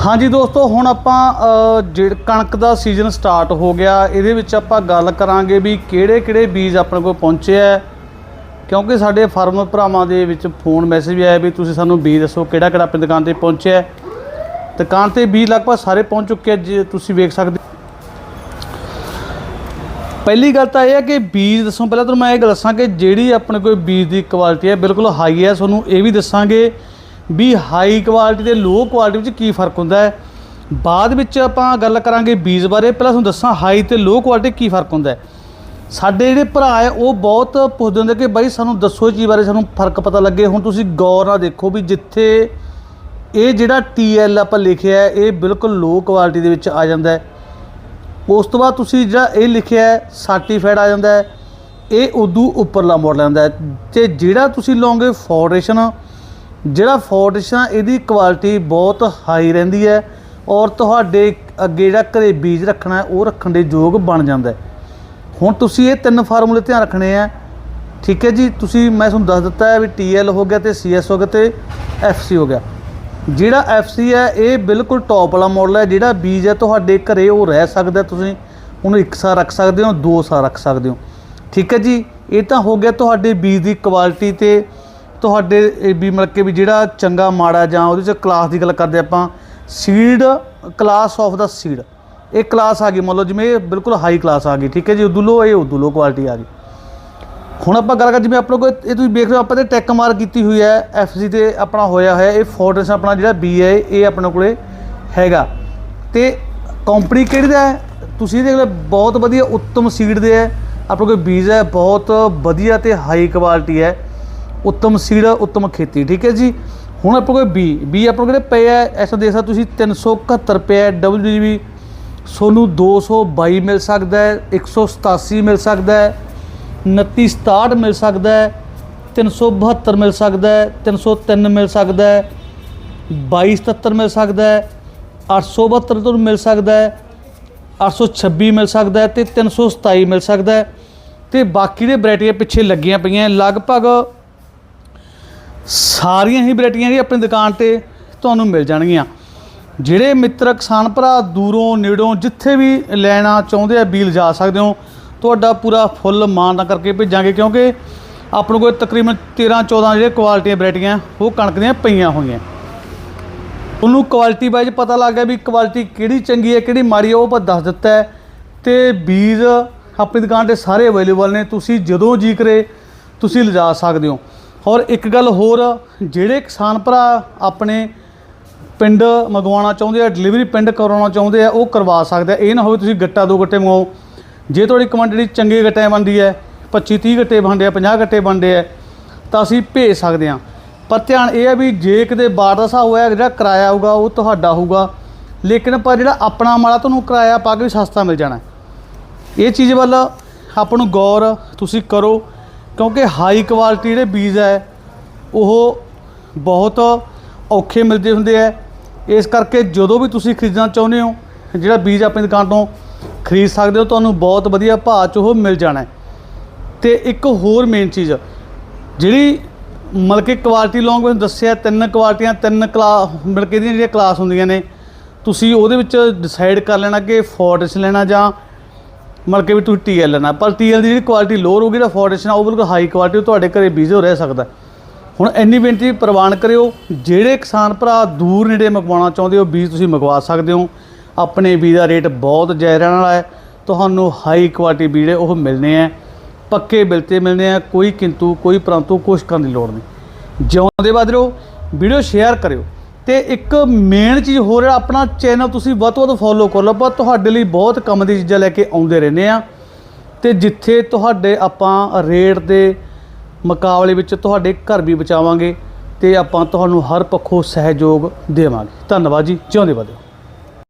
ਹਾਂਜੀ ਦੋਸਤੋ ਹੁਣ ਆਪਾਂ ਅ, ਕਣਕ ਦਾ ਸੀਜ਼ਨ ਸਟਾਰਟ ਹੋ ਗਿਆ ਇਹਦੇ ਵਿੱਚ ਆਪਾਂ ਗੱਲ ਕਰਾਂਗੇ ਵੀ ਕਿਹੜੇ ਕਿਹੜੇ ਬੀਜ ਆਪਣੇ ਕੋਲ ਪਹੁੰਚੇ ਹੈ ਕਿਉਂਕਿ ਸਾਡੇ ਫਾਰਮਰ ਭਰਾਵਾਂ ਦੇ ਵਿੱਚ ਫੋਨ ਮੈਸੇਜ ਵੀ ਆਇਆ ਵੀ ਤੁਸੀਂ ਸਾਨੂੰ ਬੀਜ ਦੱਸੋ ਕਿਹੜਾ ਕਿਹੜਾ ਆਪਣੀ ਦੁਕਾਨ ਤੇ ਪਹੁੰਚਿਆ ਦੁਕਾਨ ਤੇ ਬੀਜ ਲਗਭਗ ਸਾਰੇ ਪਹੁੰਚ ਚੁੱਕੇ ਆ ਜੇ ਤੁਸੀਂ ਵੇਖ ਸਕਦੇ ਪਹਿਲੀ ਗੱਲ ਤਾਂ ਇਹ ਹੈ ਕਿ ਬੀਜ ਦੱਸੋ ਪਹਿਲਾਂ ਤੁਹਾਨੂੰ ਮੈਂ ਇਹ ਗੱਲ ਦੱਸਾਂ ਕਿ ਜਿਹੜੀ ਆਪਣੇ ਕੋਲ ਬੀਜ ਦੀ ਕੁਆਲਿਟੀ ਹੈ ਬਿਲਕੁਲ ਹਾਈ ਹੈ ਤੁਹਾਨੂੰ ਇਹ ਵੀ ਦੱਸਾਂਗੇ ਵੀ ਹਾਈ ਕੁਆਲਿਟੀ ਤੇ ਲੋ ਕੁਆਲਿਟੀ ਵਿੱਚ ਕੀ ਫ਼ਰਕ ਹੁੰਦਾ ਹੈ? ਬਾਅਦ ਵਿੱਚ ਆਪਾਂ ਗੱਲ ਕਰਾਂਗੇ ਬੀਜ ਬਾਰੇ। ਪਹਿਲਾਂ ਤੁਹਾਨੂੰ ਦੱਸਾਂ ਹਾਈ ਤੇ ਲੋ ਕੁਆਲਿਟੀ ਕੀ ਫ਼ਰਕ ਹੁੰਦਾ ਹੈ? ਸਾਡੇ ਜਿਹੜੇ ਭਰਾ ਹੈ, ਉਹ ਬਹੁਤ ਪੁੱਛਦੇ ਹੁੰਦੇ ਕਿ ਬਾਈ ਸਾਨੂੰ ਦੱਸੋ ਇਹ ਚੀਜ਼ ਬਾਰੇ, ਸਾਨੂੰ ਫ਼ਰਕ ਪਤਾ ਲੱਗੇ। ਹੁਣ ਤੁਸੀਂ ਗੌਰ ਨਾਲ ਦੇਖੋ ਵੀ ਜਿੱਥੇ ਇਹ ਜਿਹੜਾ TL ਆਪਾਂ ਲਿਖਿਆ ਇਹ ਬਿਲਕੁਲ ਲੋ ਕੁਆਲਿਟੀ ਦੇ ਵਿੱਚ ਆ ਜਾਂਦਾ ਹੈ। ਉਸ ਤੋਂ ਬਾਅਦ ਤੁਸੀਂ ਜਿਹੜਾ ਇਹ ਲਿਖਿਆ ਸਰਟੀਫਾਈਡ ਆ ਜਾਂਦਾ ਹੈ। ਇਹ ਉਦੋਂ ਉੱਪਰਲਾ ਮਾਡਲ ਆਉਂਦਾ ਹੈ। ਤੇ ਜਿਹੜਾ ਤੁਸੀਂ ਲਓਗੇ ਫਾਊਂਡੇਸ਼ਨ ਜਿਹੜਾ ਫੋਰਟਿਸ਼ ਆ, ਇਹਦੀ ਕੁਆਲਿਟੀ ਬਹੁਤ ਹਾਈ ਰਹਿੰਦੀ ਹੈ ਔਰ ਤੁਹਾਡੇ ਅੱਗੇ ਜਿਹੜਾ ਘਰੇ ਬੀਜ ਰੱਖਣਾ, ਉਹ ਰੱਖਣ ਦੇ ਯੋਗ ਬਣ ਜਾਂਦਾ ਹੁਣ ਤੁਸੀਂ ਇਹ ਤਿੰਨ ਫਾਰਮੂਲੇ ਧਿਆਨ ਰੱਖਣੇ ਆ। ਠੀਕ ਹੈ ਜੀ, ਤੁਸੀਂ, ਮੈਂ ਤੁਹਾਨੂੰ ਦੱਸ ਦਿੱਤਾ ਹੈ ਵੀ TL ਹੋ ਗਿਆ ਤੇ CS ਹੋ ਗਿਆ ਤੇ FC ਹੋ ਗਿਆ। ਜਿਹੜਾ FC ਹੈ, ਇਹ ਬਿਲਕੁਲ ਟੌਪ ਵਾਲਾ ਮਾਡਲ ਹੈ। ਜਿਹੜਾ ਬੀਜ ਹੈ, ਤੁਹਾਡੇ ਘਰੇ ਉਹ ਰਹਿ ਸਕਦਾ ਤੁਸੀਂ ਉਹਨੂੰ ਇੱਕ ਸਾਲ ਰੱਖ ਸਕਦੇ ਹੋ, ਦੋ ਸਾਲ ਰੱਖ ਸਕਦੇ ਹੋ। ਠੀਕ ਹੈ ਜੀ, ਇਹ ਤਾਂ ਹੋ ਗਿਆ ਤੁਹਾਡੇ ਬੀਜ ਦੀ ਕੁਆਲਿਟੀ ਤੇ ਤੁਹਾਡੇ ਇਹ ਵੀ ਮਤਲਬ ਕਿ ਵੀ ਜਿਹੜਾ ਚੰਗਾ ਮਾੜਾ ਜਾਂ ਉਹਦੇ ਚ ਕਲਾਸ ਦੀ ਗੱਲ ਕਰਦੇ ਆਪਾਂ ਸੀਡ ਕਲਾਸ ਆਫ ਦਾ ਸੀਡ ਇਹ ਕਲਾਸ ਆ ਗਈ, ਮੰਨ ਲਓ ਜਿਵੇਂ ਇਹ ਬਿਲਕੁਲ ਹਾਈ ਕਲਾਸ ਆ ਗਈ, ਠੀਕ ਹੈ ਜੀ, ਉਦੋਂ ਲੋ ਇਹ ਉਦੋਂ ਲੋ ਕੁਆਲਿਟੀ ਆ ਗਈ। ਹੁਣ ਆਪਾਂ ਗੱਲ ਕਰ ਜਿਵੇਂ ਆਪਣੇ ਕੋਲ ਇਹ ਤੁਸੀਂ ਵੇਖ ਰਹੇ ਹੋ, ਆਪਾਂ ਤੇ ਟੈਕ ਮਾਰ ਕੀਤੀ ਹੋਈ ਹੈ ਐਫਸੀ ਤੇ ਆਪਣਾ ਹੋਇਆ ਹੋਇਆ, ਇਹ ਫੋਰਟਸ ਆਪਣਾ ਜਿਹੜਾ ਬੀ ਹੈ, ਇਹ ਆਪਣੇ ਕੋਲੇ ਹੈਗਾ। ਤੇ ਕੰਪਨੀ ਕਿਹੜੀ ਦਾ ਹੈ? ਤੁਸੀਂ ਦੇਖ ਲਓ, ਬਹੁਤ ਵਧੀਆ ਉੱਤਮ ਸੀਡ ਦੇ ਹੈ, ਆਪਣੇ ਕੋਲ ਬੀਜ ਹੈ, ਬਹੁਤ ਵਧੀਆ ਤੇ ਹਾਈ ਕੁਆਲਿਟੀ ਹੈ। ਉੱਤਮ ਸੀਡ ਉੱਤਮ ਖੇਤੀ, ਠੀਕ ਹੈ ਜੀ? ਹੁਣ ਆਪਣੇ ਕੋਲ ਬੀ ਬੀ ਆਪਾਂ ਕੋਲ ਜਿਹੜੇ ਪਏ ਹੈ ਐਸਾ ਦੇਖ ਸਕਦੇ ਤੁਸੀਂ 371 ਰੁਪਏ ਡਬਲਯੂਜੀਬੀ ਤੁਹਾਨੂੰ 222 ਮਿਲ ਸਕਦਾ ਹੈ 187 ਮਿਲ ਸਕਦਾ ਹੈ 2967 ਮਿਲ ਸਕਦਾ ਹੈ 372 ਮਿਲ ਸਕਦਾ ਹੈ 303 ਮਿਲ ਸਕਦਾ ਹੈ 2277 ਮਿਲ ਸਕਦਾ ਹੈ 872 ਤੁਹਾਨੂੰ ਮਿਲ ਸਕਦਾ ਹੈ 826 ਮਿਲ ਸਕਦਾ ਹੈ ਤੇ 327 ਮਿਲ ਸਕਦਾ ਹੈ। ਤੇ ਬਾਕੀ ਦੇ ਵੈਰਾਈਟੀਆਂ ਪਿੱਛੇ ਲੱਗੀਆਂ ਪਈਆਂ, ਲਗਭਗ ਸਾਰੀਆਂ ਹੀ ਵੈਰਾਈਟੀਆਂ ਜਿਹੜੀ ਆਪਣੀ ਦੁਕਾਨ ਤੇ ਤੁਹਾਨੂੰ ਮਿਲ ਜਾਣਗੀਆਂ। ਜਿਹੜੇ ਮਿੱਤਰ ਕਿਸਾਨ ਭਰਾ ਦੂਰੋਂ, ਨੇੜੋਂ ਜਿੱਥੇ ਵੀ ਲੈਣਾ ਚਾਹੁੰਦੇ ਆ ਬੀਲ ਜਾ ਸਕਦੇ ਹੋ, ਤੁਹਾਡਾ ਪੂਰਾ ਫੁੱਲ ਮਾਨ ਕਰਕੇ ਭੇਜਾਂਗੇ ਕਿਉਂਕਿ ਆਪਣੇ ਕੋਲ ਤਕਰੀਬਨ 13 14 ਜਿਹੜੇ ਕੁਆਲਿਟੀਆਂ ਵੈਰਾਈਟੀਆਂ, ਉਹ ਕਣਕ ਦੀਆਂ ਪਈਆਂ ਹੋਈਆਂ। ਉਹਨੂੰ ਕੁਆਲਿਟੀ ਵਾਈਜ਼ ਪਤਾ ਲੱਗ ਗਿਆ ਵੀ ਕੁਆਲਿਟੀ ਕਿਹੜੀ ਚੰਗੀ ਹੈ, ਕਿਹੜੀ ਮਾੜੀ ਹੈ, ਉਹ ਆਪਾਂ ਦੱਸ ਦਿੱਤਾ ਹੈ। ਤੇ ਬੀਜ ਆਪਣੀ ਦੁਕਾਨ ਤੇ ਸਾਰੇ ਅਵੇਲੇਬਲ ਨੇ, ਤੁਸੀਂ ਜਦੋਂ ਜੀ ਕਰੇ, ਤੁਸੀਂ ਲਿਜਾ ਸਕਦੇ ਹੋ। ਔਰ ਇੱਕ ਗੱਲ ਹੋਰ, ਜਿਹੜੇ ਕਿਸਾਨ ਭਰਾ ਆਪਣੇ ਪਿੰਡ ਮੰਗਵਾਉਣਾ ਚਾਹੁੰਦੇ ਆ ਡਿਲੀਵਰੀ ਪਿੰਡ ਕਰਾਉਣਾ ਚਾਹੁੰਦੇ ਆ, ਉਹ ਕਰਵਾ ਸਕਦੇ ਆ। ਇਹ ਨਾ ਹੋਵੇ ਤੁਸੀਂ ਗੱਟਾ ਦੋ ਗੱਟੇ ਮੰਗਵਾਓ। ਜੇ ਤੁਹਾਡੀ ਕੁਆਂਟੀਟੀ ਚੰਗੇ ਗੱਟੇ ਬਣਦੀ ਹੈ 25 30 ਗੱਟੇ ਬਣਦੇ ਆ 50 ਗੱਟੇ ਬਣਦੇ ਆ, ਤਾਂ ਅਸੀਂ ਭੇਜ ਸਕਦੇ ਹਾਂ ਪਰ ਧਿਆਨ ਇਹ ਹੈ ਵੀ ਜੇ ਕਿਤੇ ਬਾੜ ਦਾ ਹਿਸਾਬ ਹੋਇਆ, ਜਿਹੜਾ ਕਿਰਾਇਆ ਆਊਗਾ ਉਹ ਤੁਹਾਡਾ ਹੋਊਗਾ। ਲੇਕਿਨ ਪਰ ਜਿਹੜਾ ਆਪਣਾ ਮਾਲਾ ਤੁਹਾਨੂੰ ਕਿਰਾਇਆ ਪਾ ਕੇ ਵੀ ਸਸਤਾ ਮਿਲ ਜਾਣਾ। ਇਹ ਚੀਜ਼ ਵੱਲ ਆਪਾਂ ਨੂੰ ਗੌਰ ਤੁਸੀਂ ਕਰੋ। ਕਿਉਂਕਿ ਹਾਈ ਕੁਆਲਿਟੀ ਜਿਹੜੇ ਬੀਜ ਹੈ, ਉਹ ਬਹੁਤ ਔਖੇ ਮਿਲਦੇ ਹੁੰਦੇ ਆ ਇਸ ਕਰਕੇ ਜਦੋਂ ਵੀ ਤੁਸੀਂ ਖਰੀਦਣਾ ਚਾਹੁੰਦੇ ਹੋ, ਜਿਹੜਾ ਬੀਜ ਆਪਣੀ ਦੁਕਾਨ ਤੋਂ ਖਰੀਦ ਸਕਦੇ ਹੋ, ਤੁਹਾਨੂੰ ਬਹੁਤ ਵਧੀਆ ਭਾਅ 'ਚ ਉਹ ਮਿਲ ਜਾਣਾ ਹੈ। ਤੇ ਇੱਕ ਹੋਰ ਮੇਨ ਚੀਜ਼, ਜਿਹੜੀ ਮਤਲਬ ਕਿ ਕੁਆਲਿਟੀ ਲੌਂਗ ਮੈਂ ਦੱਸਿਆ, ਤਿੰਨ ਕੁਆਲਿਟੀਆਂ ਤਿੰਨ ਕਲਾ ਮਿਲ ਕੇ ਦੀਆਂ ਜਿਹੜੀਆਂ ਕਲਾਸ ਹੁੰਦੀਆਂ ਨੇ, ਤੁਸੀਂ ਉਹਦੇ ਵਿੱਚ ਡਿਸਾਈਡ ਕਰ ਲੈਣਾ ਕਿ ਫੋਰਟਸ ਲੈਣਾ ਜਾਂ ਮਤਲਬ ਕਿ ਵੀ ਤੁਸੀਂ ਟੀਐਲ ਲੈਣਾ ਪਰ ਟੀਐਲ ਦੀ ਜਿਹੜੀ ਕੁਆਲਿਟੀ ਲੋਅ ਹੋਊਗੀ ਤਾਂ ਫਾਊਂਡੇਸ਼ਨ ਉਹ ਬਿਲਕੁਲ ਹਾਈ ਕੁਆਲਿਟੀ ਤੁਹਾਡੇ ਘਰੇ ਬੀਜ ਹੋ ਰਹਿ ਸਕਦਾ। ਹੁਣ ਇੰਨੀ ਬੇਨਤੀ ਪ੍ਰਵਾਨ ਕਰਿਓ, ਜਿਹੜੇ ਕਿਸਾਨ ਭਰਾ ਦੂਰ ਨੇੜੇ ਮੰਗਵਾਉਣਾ ਚਾਹੁੰਦੇ ਹੋ, ਬੀਜ ਤੁਸੀਂ ਮੰਗਵਾ ਸਕਦੇ ਹੋ। ਆਪਣੇ ਬੀਜ ਦਾ ਰੇਟ ਬਹੁਤ ਜਾਇਜ਼ ਰਹਿਣ ਵਾਲਾ ਹੈ। ਤੁਹਾਨੂੰ ਹਾਈ ਕੁਆਲਿਟੀ ਬੀਜ ਉਹ ਮਿਲਨੇ ਆ, ਪੱਕੇ ਬਿਲ ਤੇ ਮਿਲਨੇ ਆ, ਕੋਈ ਕਿੰਤੂ, ਕੋਈ ਪਰੰਤੂ ਕੁਛ ਕਰਨ ਦੀ ਲੋੜ ਨਹੀਂ। ਜਿਉਂਦੇ ਵੱਧ ਰਹੋ ਵੀਡੀਓ ਸ਼ੇਅਰ ਕਰਿਓ। ਤੇ ਇੱਕ ਮੇਨ ਚੀਜ਼ ਹੋਰ ਹੈ, ਆਪਣਾ ਚੈਨਲ ਤੁਸੀਂ ਵੱਧ ਤੋਂ ਵੱਧ ਫੋਲੋ ਕਰ ਲਓ, ਪਰ ਤੁਹਾਡੇ ਲਈ ਬਹੁਤ ਕੰਮ ਦੀ ਚੀਜ਼ਾਂ ਲੈ ਕੇ ਆਉਂਦੇ ਰਹਿੰਦੇ ਆ। ਤੇ ਜਿੱਥੇ ਤੁਹਾਡੇ ਆਪਾਂ ਰੇਟ ਦੇ ਮੁਕਾਬਲੇ ਵਿੱਚ ਤੁਹਾਡੇ ਘਰ ਵੀ ਬਚਾਵਾਂਗੇ ਤੇ ਆਪਾਂ ਤੁਹਾਨੂੰ ਹਰ ਪੱਖੋਂ ਸਹਿਯੋਗ ਦੇਵਾਂਗੇ। ਧੰਨਵਾਦ ਜੀ, ਜਿਉਂਦੇ ਵਧਿਓ